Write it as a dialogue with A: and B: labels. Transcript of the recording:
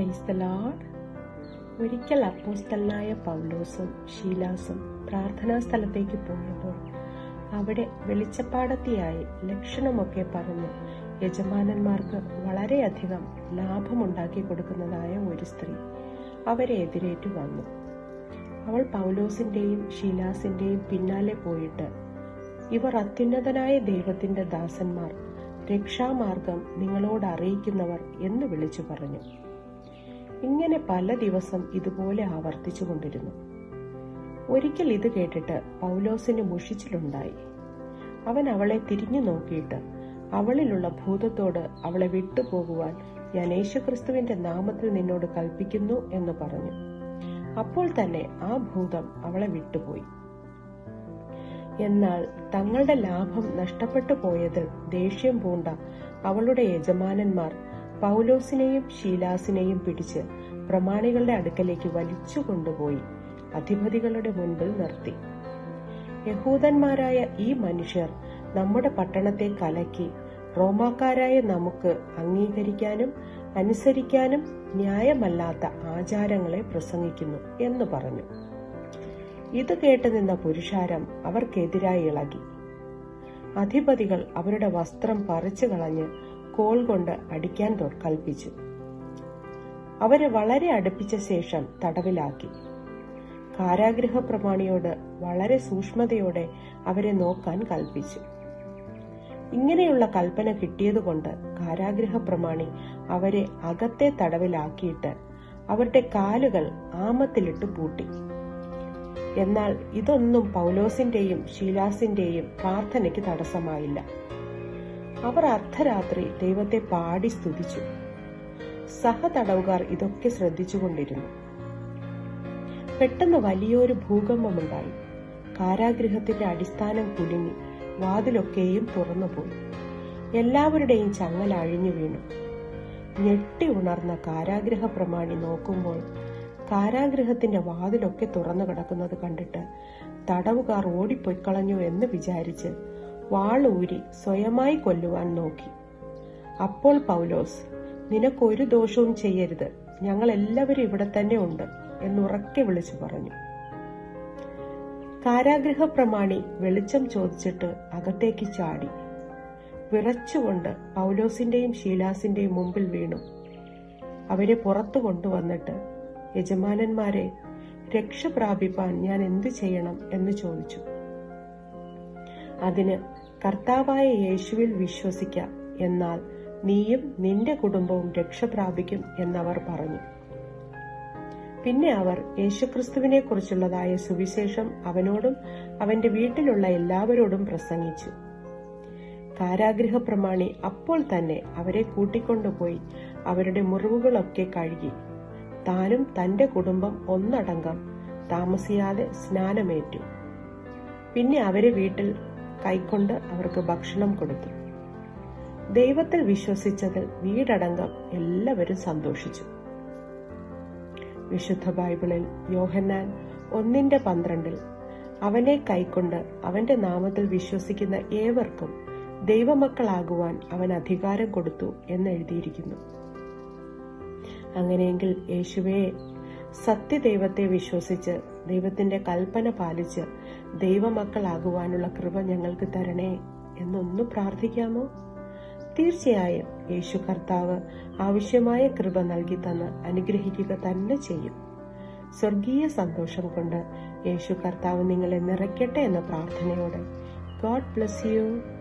A: Praise the load ഒരിക്കൽ അപ്പോസ്തലനായ പൗലോസും ഷീലാസും പ്രാർത്ഥനാ സ്ഥലത്തേക്ക് പോയപ്പോൾ അവിടെ വെളിച്ചപ്പാടത്തിയായി ലക്ഷണമൊക്കെ പറഞ്ഞ്. യജമാനന്മാർക്ക് വളരെയധികം ലാഭമുണ്ടാക്കി കൊടുക്കുന്നതായ ഒരു സ്ത്രീ അവരെ എതിരേറ്റു വന്നു. അവൾ പൗലോസിന്റെയും ഷീലാസിന്റെയും പിന്നാലെ പോയിട്ട് ഇവർ അത്യുന്നതനായ ദൈവത്തിന്റെ ദാസന്മാർ രക്ഷാമാർഗം നിങ്ങളോട് അറിയിക്കുന്നവർ എന്ന് വിളിച്ചു പറഞ്ഞു. ഇങ്ങനെ പല ദിവസം ഇതുപോലെ ആവർത്തിച്ചു കൊണ്ടിരുന്നു. ഒരിക്കൽ ഇത് കേട്ടിട്ട് പൗലോസിന് മുഷിച്ചിലുണ്ടായി. അവൻ അവളെ തിരിഞ്ഞു നോക്കിയിട്ട് അവളിലുള്ള ഭൂതത്തോട് അവളെ വിട്ടുപോകുവാൻ ഞാൻ യേശുക്രിസ്തുവിന്റെ നാമത്തിൽ നിന്നോട് കൽപ്പിക്കുന്നു എന്ന് പറഞ്ഞു. അപ്പോൾ തന്നെ ആ ഭൂതം അവളെ വിട്ടുപോയി. എന്നാൽ തങ്ങളുടെ ലാഭം നഷ്ടപ്പെട്ടു പോയതിൽ ദേഷ്യം പൂണ്ട അവളുടെ യജമാനന്മാർ പൗലോസിനെയും ഷീലാസിനെയും പിടിച്ച് പ്രമാണികളുടെ അടുക്കലേക്ക് വലിച്ചു കൊണ്ടുപോയി അധിപതികളുടെ മുൻപിൽ നിർത്തി. യഹൂദന്മാരായ ഈ മനുഷ്യർ നമ്മുടെ പട്ടണത്തെ കലക്കി റോമാക്കാരായ നമുക്ക് അംഗീകരിക്കാനും അനുസരിക്കാനും ന്യായമല്ലാത്ത ആചാരങ്ങളെ പ്രസംഗിക്കുന്നു എന്ന് പറഞ്ഞു. ഇത് കേട്ട് നിന്ന പുരുഷാരം അവർക്കെതിരായി ഇളകി. അധിപതികൾ അവരുടെ വസ്ത്രം പറിച്ചു കളഞ്ഞ് കോൾ കൊണ്ട് അടിക്കാൻ കൽപ്പിച്ചു. അവരെ വളരെ അടുപ്പിച്ച ശേഷം തടവിലാക്കി. കാരാഗ്രഹ പ്രമാണിയോട് വളരെ സൂക്ഷ്മതയോടെ അവരെ നോക്കാൻ കൽപ്പിച്ചു. ഇങ്ങനെയുള്ള കൽപ്പന കിട്ടിയതുകൊണ്ട് കാരാഗ്രഹ പ്രമാണി അവരെ അകത്തെ തടവിലാക്കിയിട്ട് അവരുടെ കാലുകൾ ആമത്തിലിട്ട് പൂട്ടി. എന്നാൽ ഇതൊന്നും പൗലോസിന്റെയും ഷീലാസിന്റെയും പ്രാർത്ഥനയ്ക്ക് തടസ്സമായില്ല. അവർ അർദ്ധരാത്രി ദൈവത്തെ പാടി സ്തുതിച്ചു. സഹതടവുകാർ ഇതൊക്കെ ശ്രദ്ധിച്ചുകൊണ്ടിരുന്നു. പെട്ടെന്ന് വലിയൊരു ഭൂകമ്പമുണ്ടായി. കാരാഗ്രഹത്തിന്റെ അടിസ്ഥാനം കുലുങ്ങി. വാതിലൊക്കെയും തുറന്നുപോയി. എല്ലാവരുടെയും ചങ്ങൽ അഴിഞ്ഞു വീണു. ഞെട്ടി ഉണർന്ന കാരാഗ്രഹ പ്രമാണി നോക്കുമ്പോൾ കാരാഗ്രഹത്തിന്റെ വാതിലൊക്കെ തുറന്നു കിടക്കുന്നത് കണ്ടിട്ട് തടവുകാർ ഓടിപ്പൊയ്ക്കളഞ്ഞു എന്ന് വിചാരിച്ച് വാളൂരി സ്വയമായി കൊല്ലുവാൻ നോക്കി. അപ്പോൾ പൗലോസ് നിനക്കൊരു ദോഷവും ചെയ്യരുത്. ഞങ്ങൾ എല്ലാവരും ഇവിടെ തന്നെ ഉണ്ട് എന്നുറക്കെ വിളിച്ചു പറഞ്ഞു. കാരാഗ്രഹ പ്രമാണി വെളിച്ചം ചോദിച്ചിട്ട് അകത്തേക്ക് ചാടി. വിറച്ചുകൊണ്ട് പൗലോസിന്റെയും ഷീലാസിന്റെയും മുമ്പിൽ വീണു. അവരെ പുറത്തു കൊണ്ടുവന്നിട്ട് യജമാനന്മാരെ രക്ഷ പ്രാപിപ്പാൻ ഞാൻ എന്തു ചെയ്യണം? എന്ന് ചോദിച്ചു. അതിന് കർത്താവായ യേശുവിൽ വിശ്വസിക്ക എന്നാൽ നീയും നിന്റെ കുടുംബവും രക്ഷ പ്രാപിക്കും എന്നവർ പറഞ്ഞു. പിന്നെ അവർ യേശുക്രിസ്തുവിനെ കുറിച്ചുള്ളതായ സുവിശേഷം അവനോടും അവന്റെ വീട്ടിലുള്ള എല്ലാവരോടും പ്രസംഗിച്ചു. കാരാഗ്രഹ പ്രമാണി അപ്പോൾ തന്നെ അവരെ കൂട്ടിക്കൊണ്ടുപോയി അവരുടെ മുറിവുകളൊക്കെ കഴുകി. താനും തന്റെ കുടുംബം ഒന്നടങ്കം താമസിയാതെ സ്നാനമേറ്റു. പിന്നെ അവരെ വീട്ടിൽ കൈക്കൊണ്ട് അവർക്ക് ഭക്ഷണം കൊടുത്തു. ദൈവത്തിൽ വിശ്വസിച്ചതിൽ വീടടങ്കം എല്ലാവരും സന്തോഷിച്ചു. വിശുദ്ധ ബൈബിളിൽ യോഹന്നാൻ ഒന്നിന്റെ പന്ത്രണ്ടിൽ അവനെ കൈക്കൊണ്ട് അവന്റെ നാമത്തിൽ വിശ്വസിക്കുന്ന ഏവർക്കും ദൈവമക്കളാകുവാൻ അവൻ അധികാരം കൊടുത്തു എന്ന് എഴുതിയിരിക്കുന്നു. അങ്ങനെയെങ്കിൽ യേശുവെ സത്യദൈവത്തെ വിശ്വസിച്ച് ദൈവത്തിന്റെ കൽപ്പന പാലിച്ച് ദൈവമക്കളാകുവാനുള്ള കൃപ ഞങ്ങൾക്ക് തരണേ എന്നൊന്ന് പ്രാർത്ഥിക്കാമോ? തീർച്ചയായും യേശു കർത്താവ് ആവശ്യമായ കൃപ നൽകി തന്ന് അനുഗ്രഹിക്കുക തന്നെ ചെയ്യും. സ്വർഗീയ സന്തോഷം കൊണ്ട് യേശു കർത്താവ് നിങ്ങളെ നിറയ്ക്കട്ടെ എന്ന പ്രാർത്ഥനയോടെ. God bless you.